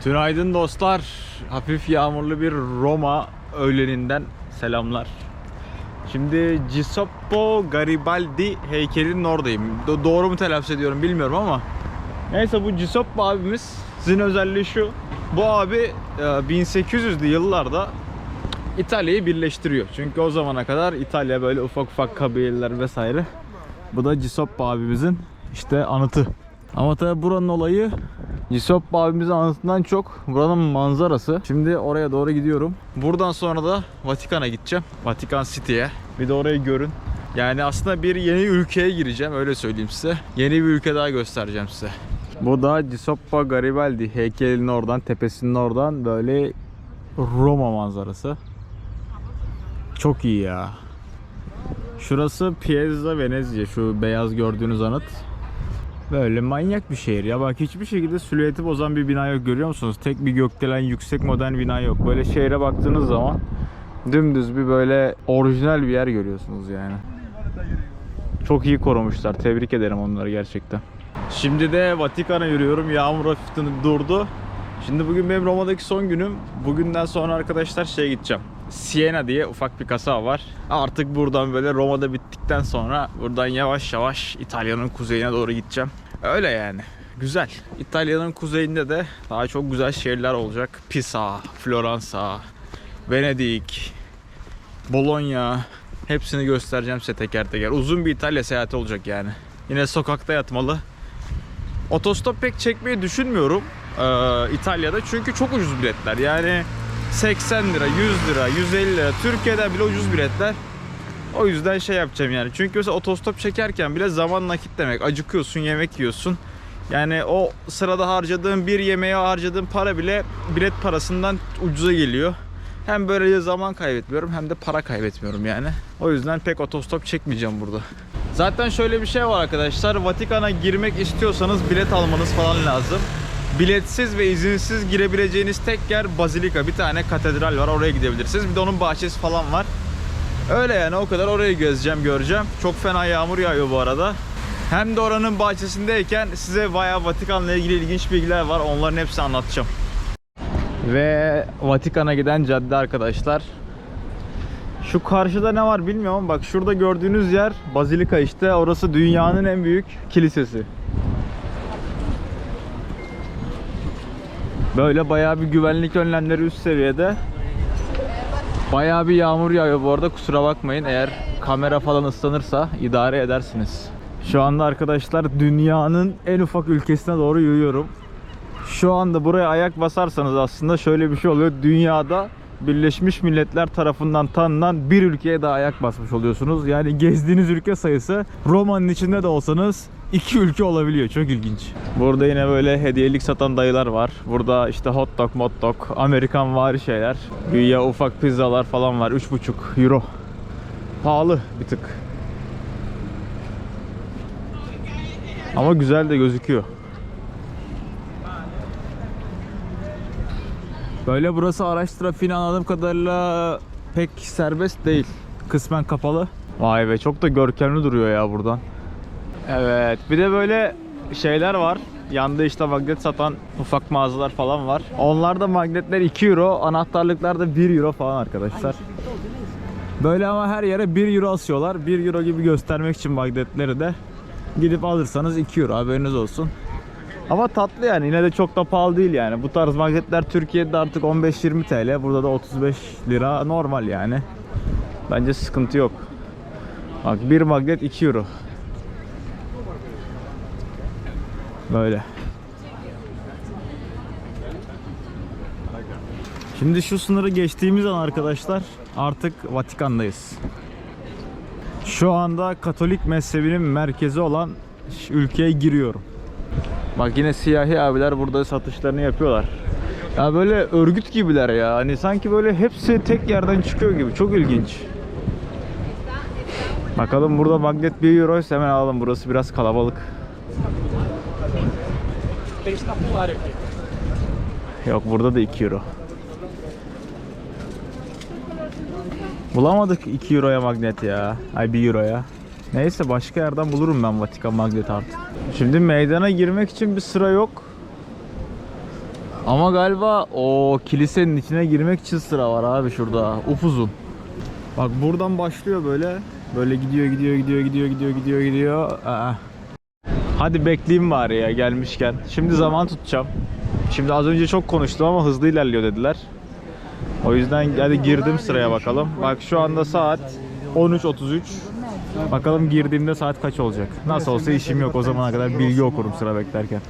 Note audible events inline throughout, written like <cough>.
Tünaydın dostlar. Hafif yağmurlu bir Roma öğleninden selamlar. Şimdi Giuseppe Garibaldi heykelinin oradayım. Do- doğru mu telaffuz ediyorum bilmiyorum ama. Neyse bu Giuseppe abimiz sizin özelliği şu. Bu abi e, 1800'lü yıllarda İtalya'yı birleştiriyor. Çünkü o zamana kadar İtalya böyle ufak ufak kabileler vesaire. Bu da Giuseppe abimizin işte anıtı. Ama tabi buranın olayı Giuseppe abimizin anıtından çok buranın manzarası. Şimdi oraya doğru gidiyorum. Buradan sonra da Vatikan'a gideceğim. Vatikan City'ye. Bir de orayı görün. Yani aslında bir yeni ülkeye gireceğim öyle söyleyeyim size. Yeni bir ülke daha göstereceğim size. Bu da Giuseppe Garibaldi heykelinin oradan, tepesinin oradan böyle Roma manzarası. Çok iyi ya. Şurası Piazza Venezia şu beyaz gördüğünüz anıt. Böyle manyak bir şehir ya bak hiçbir şekilde silüeti bozan bir bina yok görüyor musunuz? Tek bir gökdelen yüksek modern bina yok. Böyle şehre baktığınız zaman dümdüz bir böyle orijinal bir yer görüyorsunuz yani. Çok iyi korumuşlar. Tebrik ederim onları gerçekten. Şimdi de Vatikan'a yürüyorum. Yağmur hafiften durdu. Şimdi bugün benim Roma'daki son günüm. Bugünden sonra arkadaşlar şeye gideceğim. Siena diye ufak bir kasaba var. Artık buradan böyle Roma'da bittikten sonra buradan yavaş yavaş İtalya'nın kuzeyine doğru gideceğim. Öyle yani. Güzel. İtalya'nın kuzeyinde de daha çok güzel şehirler olacak. Pisa, Floransa, Venedik, Bologna. Hepsini göstereceğim size teker teker. Uzun bir İtalya seyahati olacak yani. Yine sokakta yatmalı. Otostop pek çekmeyi düşünmüyorum ee, İtalya'da çünkü çok ucuz biletler. Yani 80 lira, 100 lira, 150 lira. Türkiye'de bile ucuz biletler. O yüzden şey yapacağım yani. Çünkü mesela otostop çekerken bile zaman nakit demek. Acıkıyorsun, yemek yiyorsun. Yani o sırada harcadığın bir yemeğe harcadığın para bile bilet parasından ucuza geliyor. Hem böyle zaman kaybetmiyorum hem de para kaybetmiyorum yani. O yüzden pek otostop çekmeyeceğim burada. Zaten şöyle bir şey var arkadaşlar. Vatikan'a girmek istiyorsanız bilet almanız falan lazım. Biletsiz ve izinsiz girebileceğiniz tek yer Bazilika. Bir tane katedral var oraya gidebilirsiniz. Bir de onun bahçesi falan var. Öyle yani o kadar orayı gezeceğim göreceğim. Çok fena yağmur yağıyor bu arada. Hem de oranın bahçesindeyken size bayağı Vatikan'la ilgili ilginç bilgiler var. Onların hepsini anlatacağım. Ve Vatikan'a giden cadde arkadaşlar. Şu karşıda ne var bilmiyorum bak şurada gördüğünüz yer Bazilika işte. Orası dünyanın en büyük kilisesi. Böyle bayağı bir güvenlik önlemleri üst seviyede. Bayağı bir yağmur yağıyor bu arada kusura bakmayın eğer kamera falan ıslanırsa idare edersiniz. Şu anda arkadaşlar dünyanın en ufak ülkesine doğru yürüyorum. Şu anda buraya ayak basarsanız aslında şöyle bir şey oluyor. Dünyada Birleşmiş Milletler tarafından tanınan bir ülkeye daha ayak basmış oluyorsunuz. Yani gezdiğiniz ülke sayısı Roma'nın içinde de olsanız iki ülke olabiliyor. Çok ilginç. Burada yine böyle hediyelik satan dayılar var. Burada işte hot dog, hot dog, Amerikan vari şeyler. Güya ufak pizzalar falan var. 3,5 euro. Pahalı bir tık. Ama güzel de gözüküyor. Böyle burası araç trafiğini anladığım kadarıyla pek serbest değil. Kısmen kapalı. Vay be çok da görkemli duruyor ya buradan. Evet bir de böyle şeyler var. Yanda işte magnet satan ufak mağazalar falan var. Onlarda magnetler 2 euro, anahtarlıklar da 1 euro falan arkadaşlar. Böyle ama her yere 1 euro asıyorlar. 1 euro gibi göstermek için magnetleri de gidip alırsanız 2 euro haberiniz olsun. Ama tatlı yani yine de çok da pahalı değil yani. Bu tarz magnetler Türkiye'de artık 15-20 TL. Burada da 35 lira normal yani. Bence sıkıntı yok. Bak bir magnet 2 euro. Böyle. Şimdi şu sınırı geçtiğimiz an arkadaşlar artık Vatikan'dayız. Şu anda Katolik mezhebinin merkezi olan ülkeye giriyorum. Bak yine siyahi abiler burada satışlarını yapıyorlar. Ya böyle örgüt gibiler ya. Hani sanki böyle hepsi tek yerden çıkıyor gibi. Çok ilginç. Bakalım burada magnet 1 euro hemen alalım. Burası biraz kalabalık. Yok burada da 2 euro. Bulamadık 2 euroya magnet ya. Ay 1 euroya. Neyse başka yerden bulurum ben Vatikan magnet artık. Şimdi meydana girmek için bir sıra yok. Ama galiba o kilisenin içine girmek için sıra var abi şurada. Upuzun. Bak buradan başlıyor böyle. Böyle gidiyor gidiyor gidiyor gidiyor gidiyor gidiyor gidiyor. Aa. Hadi bekleyeyim bari ya gelmişken. Şimdi zaman tutacağım. Şimdi az önce çok konuştum ama hızlı ilerliyor dediler. O yüzden hadi girdim sıraya bakalım. Bak şu anda saat 13.33. Bakalım girdiğimde saat kaç olacak. Nasıl olsa işim yok o zamana kadar bilgi okurum sıra beklerken.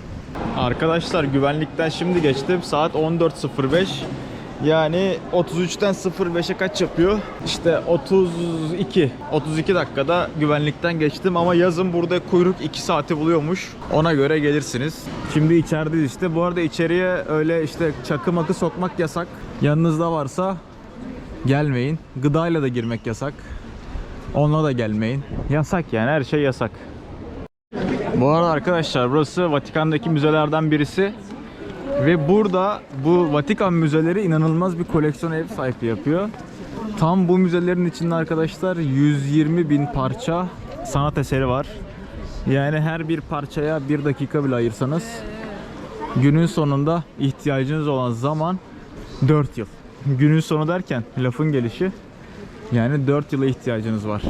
Arkadaşlar güvenlikten şimdi geçtim. Saat 14.05. Yani 33'ten 05'e kaç yapıyor? İşte 32. 32 dakikada güvenlikten geçtim ama yazın burada kuyruk 2 saati buluyormuş. Ona göre gelirsiniz. Şimdi içerideyiz işte. Bu arada içeriye öyle işte çakı makı sokmak yasak. Yanınızda varsa gelmeyin. Gıdayla da girmek yasak. Onunla da gelmeyin. Yasak yani her şey yasak. Bu arada arkadaşlar burası Vatikan'daki müzelerden birisi. Ve burada bu Vatikan müzeleri inanılmaz bir koleksiyon ev sahipliği yapıyor. Tam bu müzelerin içinde arkadaşlar 120 bin parça sanat eseri var. Yani her bir parçaya bir dakika bile ayırsanız günün sonunda ihtiyacınız olan zaman 4 yıl. Günün sonu derken lafın gelişi yani 4 yıla ihtiyacınız var.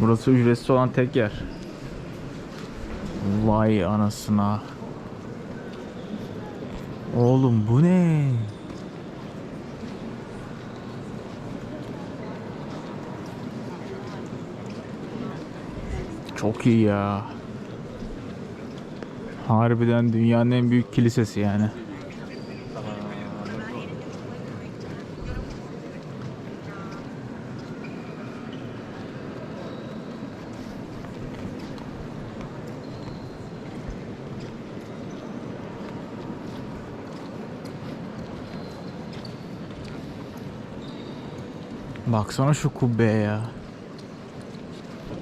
Burası ücretsiz olan tek yer. Vay anasına. Oğlum bu ne? Çok iyi ya. Harbiden dünyanın en büyük kilisesi yani. Baksana şu kubbeye ya.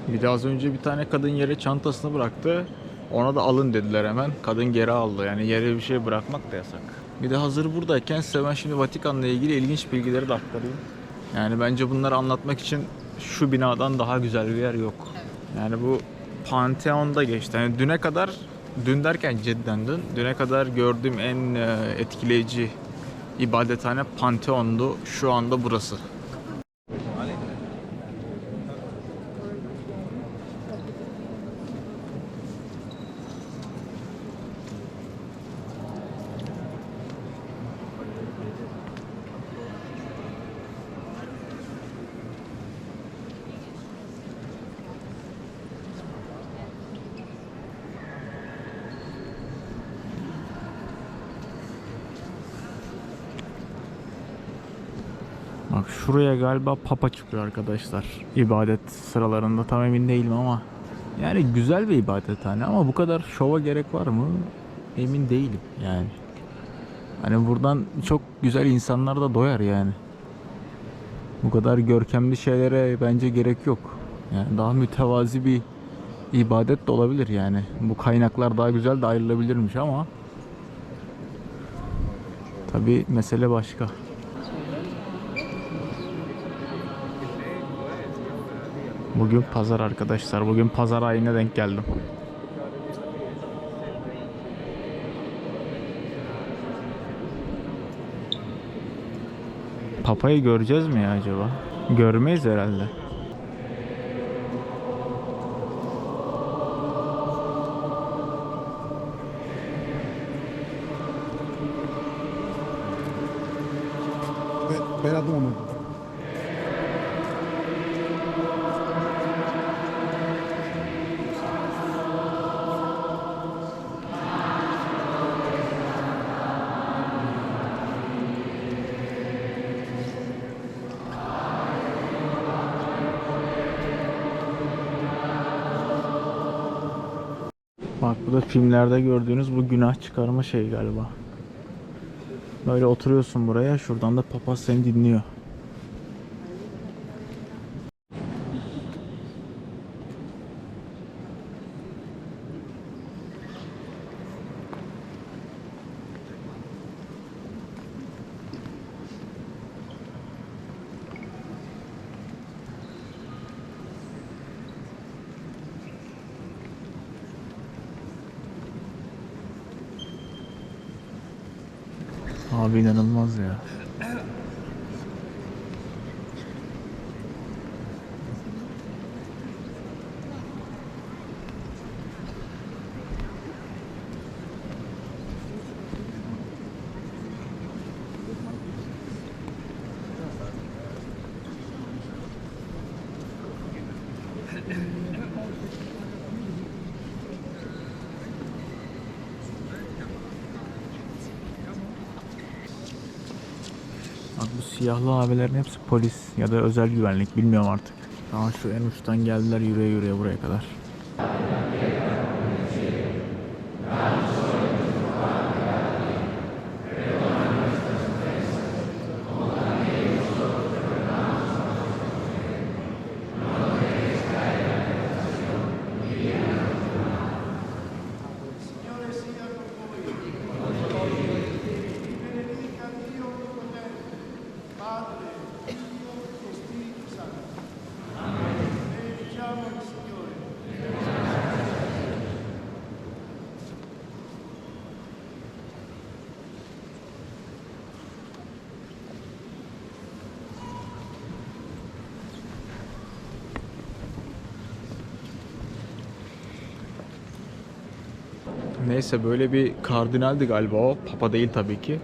Bir de az önce bir tane kadın yere çantasını bıraktı. Ona da alın dediler hemen. Kadın geri aldı. Yani yere bir şey bırakmak da yasak. Bir de hazır buradayken size ben şimdi Vatikan'la ilgili ilginç bilgileri de aktarayım. Yani bence bunları anlatmak için şu binadan daha güzel bir yer yok. Yani bu Pantheon'da geçti. Yani düne kadar, dün derken cidden dün, düne kadar gördüğüm en e, etkileyici ibadethane Pantheon'du. Şu anda burası. Bak şuraya galiba papa çıkıyor arkadaşlar. İbadet sıralarında tam emin değilim ama. Yani güzel bir ibadethane ama bu kadar şova gerek var mı? Emin değilim yani. Hani buradan çok güzel insanlar da doyar yani. Bu kadar görkemli şeylere bence gerek yok. Yani daha mütevazi bir ibadet de olabilir yani. Bu kaynaklar daha güzel de ayrılabilirmiş ama tabi mesele başka. Bugün pazar arkadaşlar. Bugün pazar ayına denk geldim. Papayı göreceğiz mi ya acaba? Görmeyiz herhalde. Ben, ben adım onu. Bak bu da filmlerde gördüğünüz bu günah çıkarma şey galiba. Böyle oturuyorsun buraya, şuradan da papaz seni dinliyor. Abi inanılmaz ya. Bak bu siyahlı abilerin hepsi polis ya da özel güvenlik bilmiyorum artık. Daha şu en uçtan geldiler yürüye yürüye buraya kadar. Neyse böyle bir kardinaldi galiba o. Papa değil tabii ki.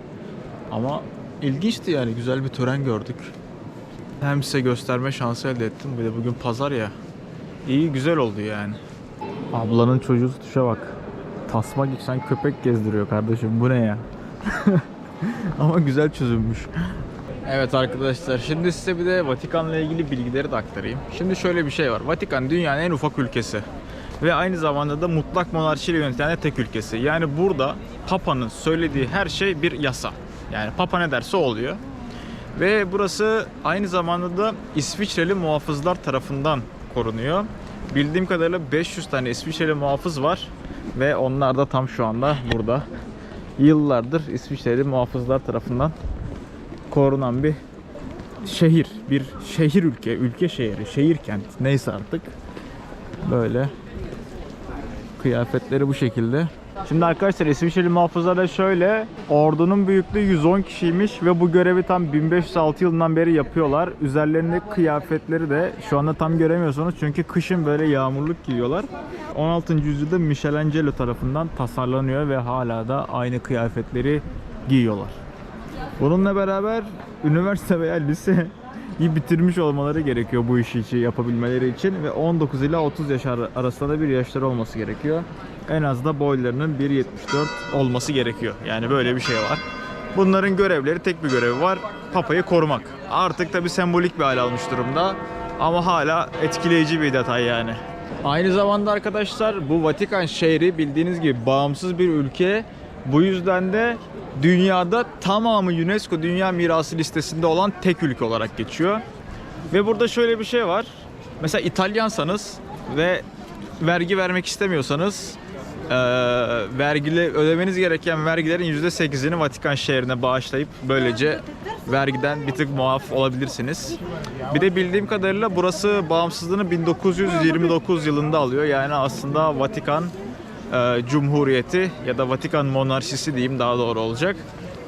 Ama ilginçti yani güzel bir tören gördük. Hem size gösterme şansı elde ettim. Bir de bugün pazar ya. İyi güzel oldu yani. Ablanın çocuğu tutuşa bak. Tasma geçen köpek gezdiriyor kardeşim. Bu ne ya? <laughs> Ama güzel çözülmüş. Evet arkadaşlar şimdi size bir de Vatikan'la ilgili bilgileri de aktarayım. Şimdi şöyle bir şey var. Vatikan dünyanın en ufak ülkesi. Ve aynı zamanda da mutlak monarşiyle yönetilen tek ülkesi. Yani burada Papa'nın söylediği her şey bir yasa. Yani Papa ne derse oluyor. Ve burası aynı zamanda da İsviçreli muhafızlar tarafından korunuyor. Bildiğim kadarıyla 500 tane İsviçreli muhafız var ve onlar da tam şu anda burada. Yıllardır İsviçreli muhafızlar tarafından korunan bir şehir, bir şehir ülke, ülke şehri, şehir kent neyse artık. Böyle kıyafetleri bu şekilde. Şimdi arkadaşlar İsviçreli muhafızlar şöyle ordunun büyüklüğü 110 kişiymiş ve bu görevi tam 1506 yılından beri yapıyorlar. Üzerlerindeki kıyafetleri de şu anda tam göremiyorsunuz çünkü kışın böyle yağmurluk giyiyorlar. 16. yüzyılda Michelangelo tarafından tasarlanıyor ve hala da aynı kıyafetleri giyiyorlar. Bununla beraber üniversite veya lise iyi bitirmiş olmaları gerekiyor bu işi için yapabilmeleri için ve 19 ila 30 yaş ar- arasında bir yaşları olması gerekiyor. En az da boylarının 1.74 olması gerekiyor. Yani böyle bir şey var. Bunların görevleri tek bir görevi var. Papayı korumak. Artık tabi sembolik bir hal almış durumda. Ama hala etkileyici bir detay yani. Aynı zamanda arkadaşlar bu Vatikan şehri bildiğiniz gibi bağımsız bir ülke. Bu yüzden de dünyada tamamı UNESCO Dünya Mirası listesinde olan tek ülke olarak geçiyor. Ve burada şöyle bir şey var. Mesela İtalyansanız ve vergi vermek istemiyorsanız eee vergili ödemeniz gereken vergilerin %8'ini Vatikan şehrine bağışlayıp böylece vergiden bir tık muaf olabilirsiniz. Bir de bildiğim kadarıyla burası bağımsızlığını 1929 yılında alıyor. Yani aslında Vatikan e, Cumhuriyeti ya da Vatikan monarşisi diyeyim daha doğru olacak.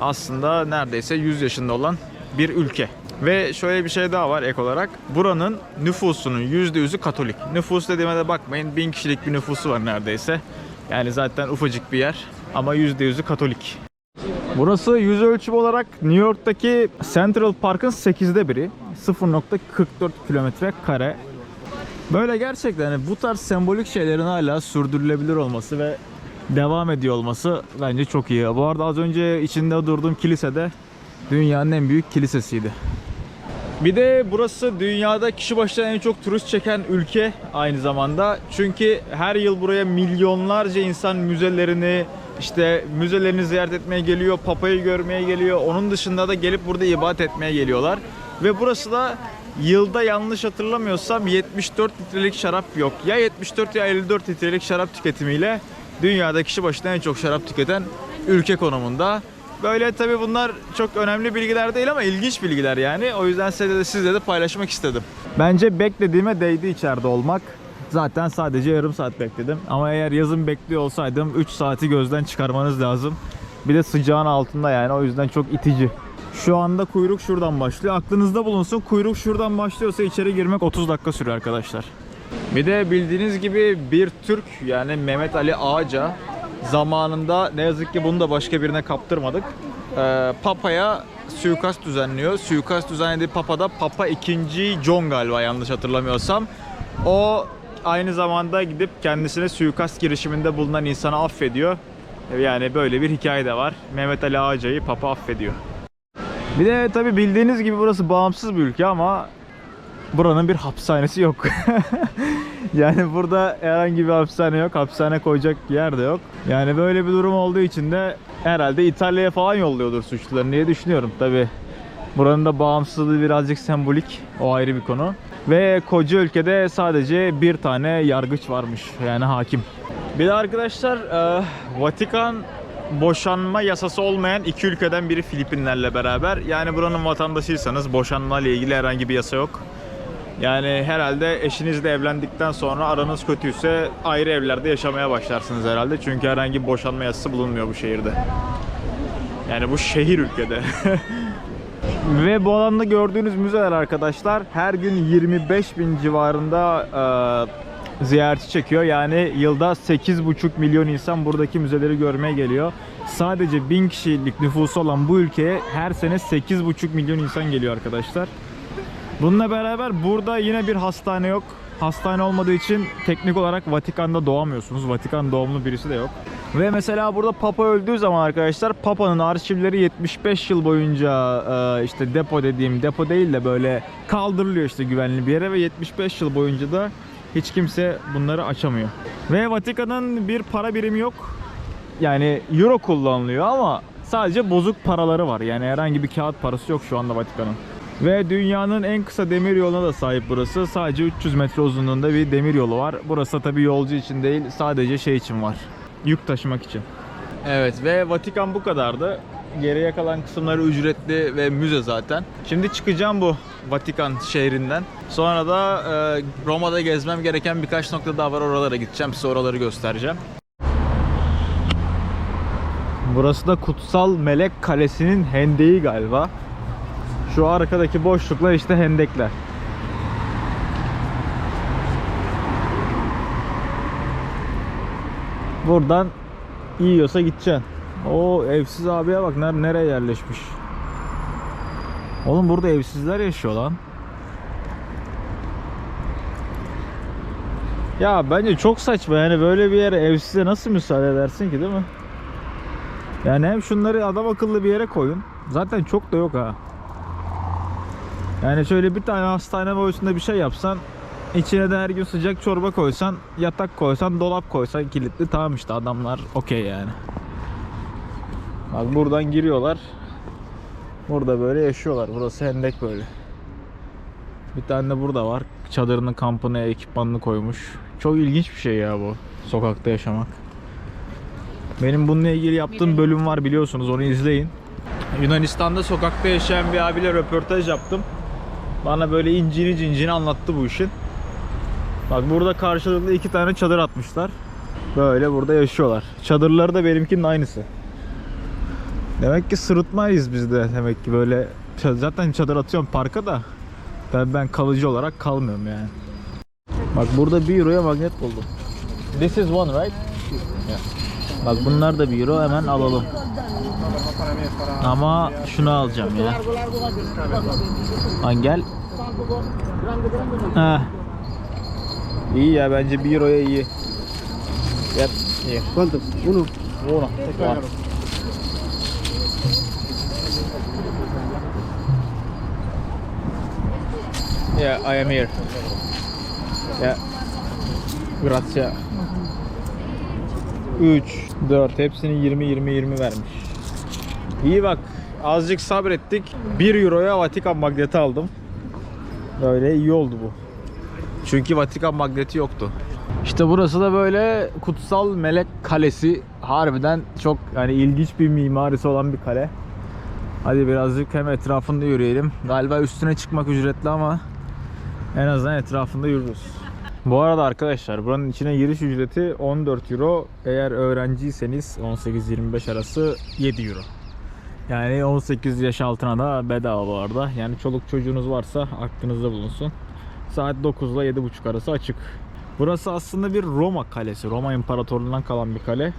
Aslında neredeyse 100 yaşında olan bir ülke. Ve şöyle bir şey daha var ek olarak. Buranın nüfusunun %100'ü Katolik. Nüfus dediğime de bakmayın. Bin kişilik bir nüfusu var neredeyse. Yani zaten ufacık bir yer. Ama %100'ü Katolik. Burası yüz ölçüm olarak New York'taki Central Park'ın 8'de biri. 0.44 kilometre kare. Böyle gerçekten hani bu tarz sembolik şeylerin hala sürdürülebilir olması ve devam ediyor olması bence çok iyi. Bu arada az önce içinde durduğum kilisede dünyanın en büyük kilisesiydi. Bir de burası dünyada kişi başına en çok turist çeken ülke aynı zamanda. Çünkü her yıl buraya milyonlarca insan müzelerini, işte müzelerini ziyaret etmeye geliyor, papayı görmeye geliyor. Onun dışında da gelip burada ibadet etmeye geliyorlar. Ve burası da yılda yanlış hatırlamıyorsam 74 litrelik şarap yok. Ya 74 ya 54 litrelik şarap tüketimiyle dünyada kişi başına en çok şarap tüketen ülke konumunda. Böyle tabi bunlar çok önemli bilgiler değil ama ilginç bilgiler yani. O yüzden size de sizle de paylaşmak istedim. Bence beklediğime değdi içeride olmak. Zaten sadece yarım saat bekledim. Ama eğer yazın bekliyor olsaydım 3 saati gözden çıkarmanız lazım. Bir de sıcağın altında yani o yüzden çok itici. Şu anda kuyruk şuradan başlıyor. Aklınızda bulunsun kuyruk şuradan başlıyorsa içeri girmek 30 dakika sürüyor arkadaşlar. Bir de bildiğiniz gibi bir Türk yani Mehmet Ali Ağaca zamanında ne yazık ki bunu da başka birine kaptırmadık. Ee, Papa'ya suikast düzenliyor. Suikast düzenlediği Papa da Papa 2. John galiba yanlış hatırlamıyorsam. O aynı zamanda gidip kendisine suikast girişiminde bulunan insanı affediyor. Yani böyle bir hikaye de var. Mehmet Ali Ağaca'yı Papa affediyor. Bir de tabi bildiğiniz gibi burası bağımsız bir ülke ama buranın bir hapishanesi yok. <laughs> yani burada herhangi bir hapishane yok. Hapishane koyacak yer de yok. Yani böyle bir durum olduğu için de herhalde İtalya'ya falan yolluyordur suçlularını diye düşünüyorum. Tabi buranın da bağımsızlığı birazcık sembolik. O ayrı bir konu. Ve koca ülkede sadece bir tane yargıç varmış. Yani hakim. Bir de arkadaşlar e, Vatikan boşanma yasası olmayan iki ülkeden biri Filipinlerle beraber. Yani buranın vatandaşıysanız boşanma ile ilgili herhangi bir yasa yok. Yani herhalde eşinizle evlendikten sonra aranız kötüyse ayrı evlerde yaşamaya başlarsınız herhalde. Çünkü herhangi bir boşanma yasası bulunmuyor bu şehirde. Yani bu şehir ülkede. <laughs> Ve bu alanda gördüğünüz müzeler arkadaşlar her gün 25 bin civarında e, ziyaretçi çekiyor. Yani yılda 8,5 milyon insan buradaki müzeleri görmeye geliyor. Sadece 1000 kişilik nüfusu olan bu ülkeye her sene 8,5 milyon insan geliyor arkadaşlar. Bununla beraber burada yine bir hastane yok. Hastane olmadığı için teknik olarak Vatikan'da doğamıyorsunuz. Vatikan doğumlu birisi de yok. Ve mesela burada Papa öldüğü zaman arkadaşlar Papa'nın arşivleri 75 yıl boyunca e, işte depo dediğim depo değil de böyle kaldırılıyor işte güvenli bir yere ve 75 yıl boyunca da hiç kimse bunları açamıyor. Ve Vatikan'ın bir para birimi yok. Yani euro kullanılıyor ama sadece bozuk paraları var. Yani herhangi bir kağıt parası yok şu anda Vatikan'ın. Ve dünyanın en kısa demir yoluna da sahip burası. Sadece 300 metre uzunluğunda bir demir yolu var. Burası tabi yolcu için değil sadece şey için var. Yük taşımak için. Evet ve Vatikan bu kadardı. Geriye kalan kısımları ücretli ve müze zaten. Şimdi çıkacağım bu Vatikan şehrinden. Sonra da e, Roma'da gezmem gereken birkaç nokta daha var. Oralara gideceğim. Size oraları göstereceğim. Burası da Kutsal Melek Kalesi'nin hendeği galiba. Şu arkadaki boşluklar işte hendekler. Buradan yiyorsa gideceksin. O evsiz abiye bak ner nereye yerleşmiş. Oğlum burada evsizler yaşıyor lan. Ya bence çok saçma yani böyle bir yere evsize nasıl müsaade edersin ki değil mi? Yani hem şunları adam akıllı bir yere koyun. Zaten çok da yok ha. Yani şöyle bir tane hastane boyutunda bir şey yapsan içine de her gün sıcak çorba koysan, yatak koysan, dolap koysan kilitli tamam işte adamlar okey yani. Bak buradan giriyorlar. Burada böyle yaşıyorlar. Burası hendek böyle. Bir tane de burada var. Çadırını, kampını, ekipmanını koymuş. Çok ilginç bir şey ya bu. Sokakta yaşamak. Benim bununla ilgili yaptığım bölüm var biliyorsunuz onu izleyin. Yunanistan'da sokakta yaşayan bir abiyle röportaj yaptım. Bana böyle incini cincini anlattı bu işin. Bak burada karşılıklı iki tane çadır atmışlar. Böyle burada yaşıyorlar. Çadırları da benimkinin aynısı. Demek ki sırıtmayız biz de demek ki böyle zaten çadır atıyorum parka da ben, ben kalıcı olarak kalmıyorum yani. Bak burada 1 euroya magnet buldum. This is one right? Yeah. Bak bunlar da 1 euro hemen alalım. Ama şunu alacağım ya. Lan gel. Heh. İyi ya bence 1 euroya iyi. Yep, iyi. ¿Cuánto? Uno. Uno. Yeah, I am here. Yeah. Grazie. 3, 4 hepsini 20 20 20 vermiş. İyi bak. Azıcık sabrettik. 1 euroya Vatikan magneti aldım. Böyle iyi oldu bu. Çünkü Vatikan magneti yoktu. İşte burası da böyle kutsal melek kalesi. Harbiden çok yani ilginç bir mimarisi olan bir kale. Hadi birazcık hem etrafında yürüyelim. Galiba üstüne çıkmak ücretli ama en azından etrafında yürürüz. Bu arada arkadaşlar buranın içine giriş ücreti 14 euro. Eğer öğrenciyseniz 18-25 arası 7 euro. Yani 18 yaş altına da bedava bu arada. Yani çoluk çocuğunuz varsa aklınızda bulunsun. Saat 9 ile 7.30 arası açık. Burası aslında bir Roma kalesi. Roma İmparatorluğundan kalan bir kale.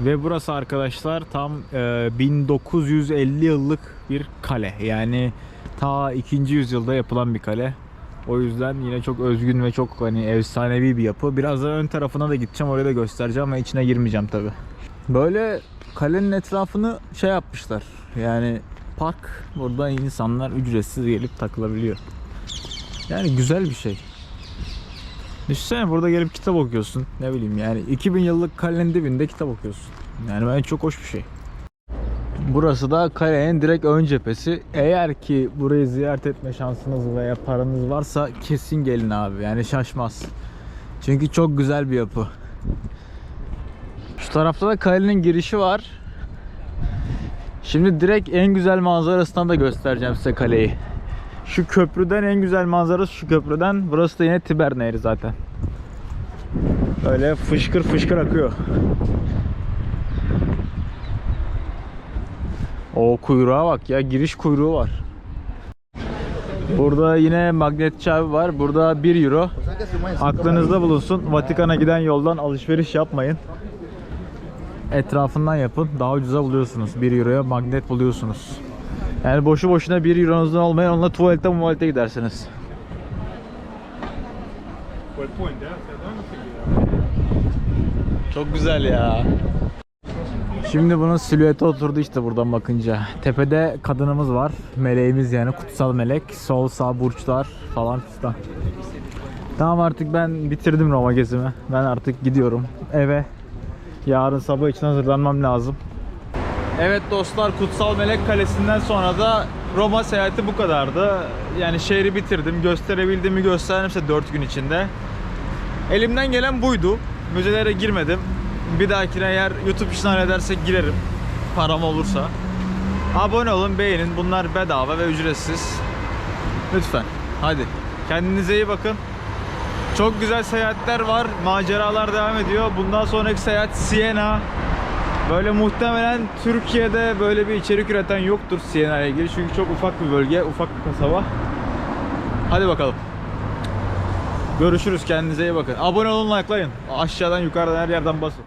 Ve burası arkadaşlar tam e, 1950 yıllık bir kale. Yani ta 2. yüzyılda yapılan bir kale. O yüzden yine çok özgün ve çok hani efsanevi bir yapı. Biraz da ön tarafına da gideceğim. Oraya da göstereceğim ve içine girmeyeceğim tabi. Böyle kalenin etrafını şey yapmışlar. Yani park. Burada insanlar ücretsiz gelip takılabiliyor. Yani güzel bir şey. Düşünsene burada gelip kitap okuyorsun. Ne bileyim yani 2000 yıllık kalenin dibinde kitap okuyorsun. Yani bence çok hoş bir şey. Burası da kalenin direkt ön cephesi. Eğer ki burayı ziyaret etme şansınız veya paranız varsa kesin gelin abi. Yani şaşmaz. Çünkü çok güzel bir yapı. Şu tarafta da kalenin girişi var. Şimdi direkt en güzel manzarasından da göstereceğim size kaleyi. Şu köprüden en güzel manzarası şu köprüden. Burası da yine Tiber Nehri zaten. Böyle fışkır fışkır akıyor. O kuyruğa bak ya giriş kuyruğu var. Burada yine magnet çavi var. Burada 1 euro. Aklınızda bulunsun. Vatikan'a giden yoldan alışveriş yapmayın. Etrafından yapın. Daha ucuza buluyorsunuz. 1 euroya magnet buluyorsunuz. Yani boşu boşuna 1 euronuzdan olmayan onunla tuvalete muvalete gidersiniz. Çok güzel ya. Şimdi bunun silüeti oturdu işte buradan bakınca. Tepede kadınımız var. Meleğimiz yani kutsal melek. Sol sağ burçlar falan fistan. Tamam artık ben bitirdim Roma gezimi. Ben artık gidiyorum eve. Yarın sabah için hazırlanmam lazım. Evet dostlar Kutsal Melek Kalesi'nden sonra da Roma seyahati bu kadardı. Yani şehri bitirdim. Gösterebildiğimi gösterdim size 4 gün içinde. Elimden gelen buydu. Müzelere girmedim. Bir dahakine eğer YouTube için halledersek girerim. Param olursa. Abone olun, beğenin. Bunlar bedava ve ücretsiz. Lütfen. Hadi. Kendinize iyi bakın. Çok güzel seyahatler var. Maceralar devam ediyor. Bundan sonraki seyahat Siena. Böyle muhtemelen Türkiye'de böyle bir içerik üreten yoktur Siena ile ilgili. Çünkü çok ufak bir bölge, ufak bir kasaba. Hadi bakalım. Görüşürüz. Kendinize iyi bakın. Abone olun, likelayın. Aşağıdan yukarıdan her yerden basın.